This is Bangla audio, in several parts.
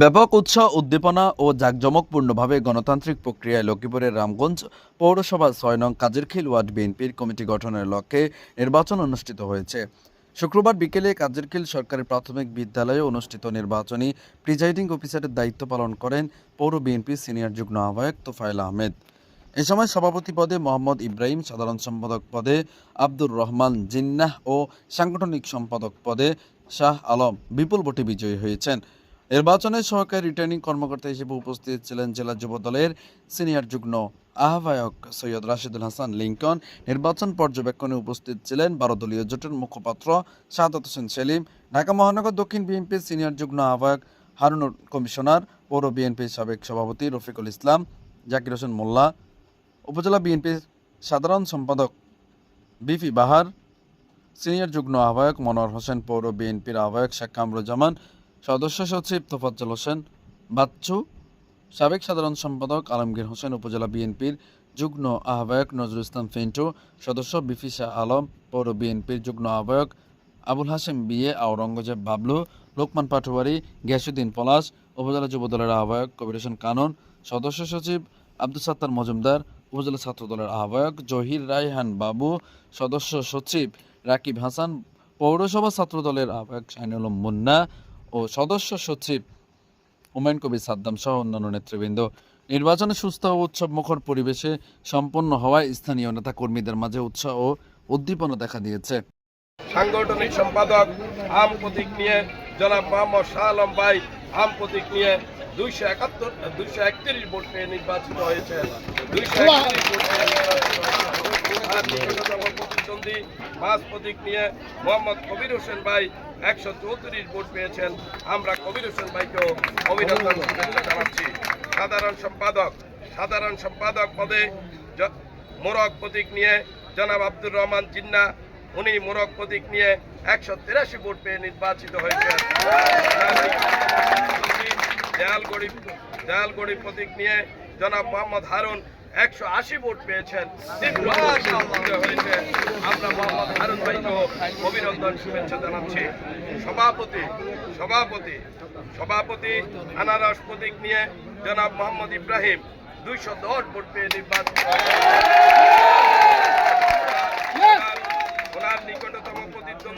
ব্যাপক উৎসাহ, উদ্দীপনা ও জাঁকজমকপূর্ণভাবে গণতান্ত্রিক প্রক্রিয়ায় লক্ষ্মীপুরের রামগঞ্জ পৌরসভা ছয় নং কাজেরখিল ওয়ার্ড বিএনপির কমিটি গঠনের লক্ষ্যে নির্বাচন অনুষ্ঠিত হয়েছে। শুক্রবার বিকেলে কাজেরখিল সরকারি প্রাথমিক বিদ্যালয়ে অনুষ্ঠিত নির্বাচনী প্রিজাইডিং অফিসারের দায়িত্ব পালন করেন পৌর বিএনপির সিনিয়র যুগ্ম আহ্বায়ক তোফায়েল আহমেদ। এ সময় সভাপতি পদে মোহাম্মদ ইব্রাহিম, সাধারণ সম্পাদক পদে আব্দুর রহমান জিন্নাহ ও সাংগঠনিক সম্পাদক পদে শাহ আলম বিপুল ভোটে বিজয়ী হয়েছেন। নির্বাচনে সহকারী রিটার্নিং কর্মকর্তা হিসেবে উপস্থিত ছিলেন জেলা যুব দলের সিনিয়র যুগ্ম আহ্বায়ক সৈয়দ রাশিদুল হাসান লিঙ্কন। নির্বাচন পর্যবেক্ষণে উপস্থিত ছিলেন বারো দলীয় জোটের মুখপাত্র শাহাদত হোসেন সেলিম, ঢাকা মহানগর দক্ষিণ বিএনপির সিনিয়র যুগ্ম আহ্বায়ক হারুনুর কমিশনার, পৌর বিএনপির সাবেক সভাপতি রফিকুল ইসলাম, জাকির হোসেন মোল্লা, উপজেলা বিএনপির সাধারণ সম্পাদক বিপি বাহার, সিনিয়র যুগ্ম আহ্বায়ক মনোয়ার হোসেন, পৌর বিএনপির আহ্বায়ক শেখ কামরুজ্জামান সদস্য সচিব তোফাজ্জল হোসেন, বাচ্চু, সাবেক সাধারণ সম্পাদক আলমগীর হোসেন, উপজেলা বিএনপির যুগ্ম আহ্বায়ক নজরুল ইসলাম ফেন্টু, সদস্য বিফি শাহ আলম, পৌর বিএনপির যুগ্ম আহ্বায়ক আবুল হাসেম বিয়ে আওরঙ্গজেব বাবলু, লোকমান পাটোয়ারি, গিয়াসুদ্দিন পলাশ, উপজেলা যুবদলের আহ্বায়ক কবির হোসেন কানন, সদস্য সচিব আব্দুল সাত্তার মজুমদার, উপজেলা ছাত্রদলের আহ্বায়ক জহির রায়হান বাবু, সদস্য সচিব রাকিব হাসান, পৌরসভা ছাত্রদলের আহ্বায়ক শাহিনুল মুন্না ও সদস্য সচিব হুমায়ুন কবি সাদ্দাম সহ অন্যান্য নেতৃবৃন্দ। নির্বাচনে সুস্থ ও উৎসব মুখর পরিবেশে সম্পন্ন হওয়ায় স্থানীয় নেতা কর্মীদের মাঝে উৎসাহ ও উদ্দীপনা দেখা দিয়েছে। সাংগঠনিক সম্পাদক, আম প্রতীক নিয়ে জনাব মোহাম্মদ শাহ আলম ভাই, আম প্রতীক নিয়ে দুইশো একাত্তর, দুইশো একত্রিশ ভোট পেয়ে নির্বাচিত হয়েছে দুইশো একত্রিশ ভোট প্রতিদ্বন্দ্বী মাস প্রতীক নিয়ে মোহাম্মদ কবির হোসেন ভাই একশো চৌত্রিশ ভোট পেয়েছেন। আমরা কবির হোসেন ভাইকেও অভিনন্দন জানাচ্ছি। সাধারণ সম্পাদক সাধারণ সম্পাদক পদে মোরগ প্রতীক নিয়ে জনাব আব্দুর রহমান জিন্না, উনি মোরগ প্রতীক নিয়ে একশো তিরাশি ভোট পেয়ে নির্বাচিত হয়েছেন। দেয়ালগড়ি দেয়ালগড়ি প্রতীক নিয়ে জনাব মোহাম্মদ হারুন একশো আশি ভোট পেয়েছেন। হয়েছে। আমরা মোহাম্মদ হারুন ভাইকেও অভিনন্দন, শুভেচ্ছা জানাচ্ছি। সভাপতি সভাপতি সভাপতি, আনারস প্রতীক নিয়ে জনাব মোহাম্মদ ইব্রাহিম দুইশো দশ ভোট পেয়ে নির্বাচিত হয়েছেন ওনার নিকটতম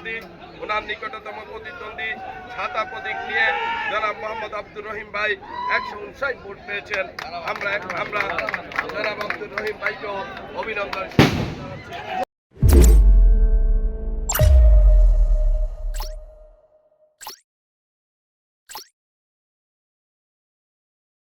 প্রতিদ্বন্দ্বী ওনার নিকটতম প্রতিদ্বন্দ্বী ছাতা প্রতীক নিয়ে জনাব মোহাম্মদ আব্দুর রহিম ভাই একশো উনষাট ভোট পেয়েছেন আমরা আমরা জনাব আব্দুর রহিম ভাইকেও অভিনন্দন।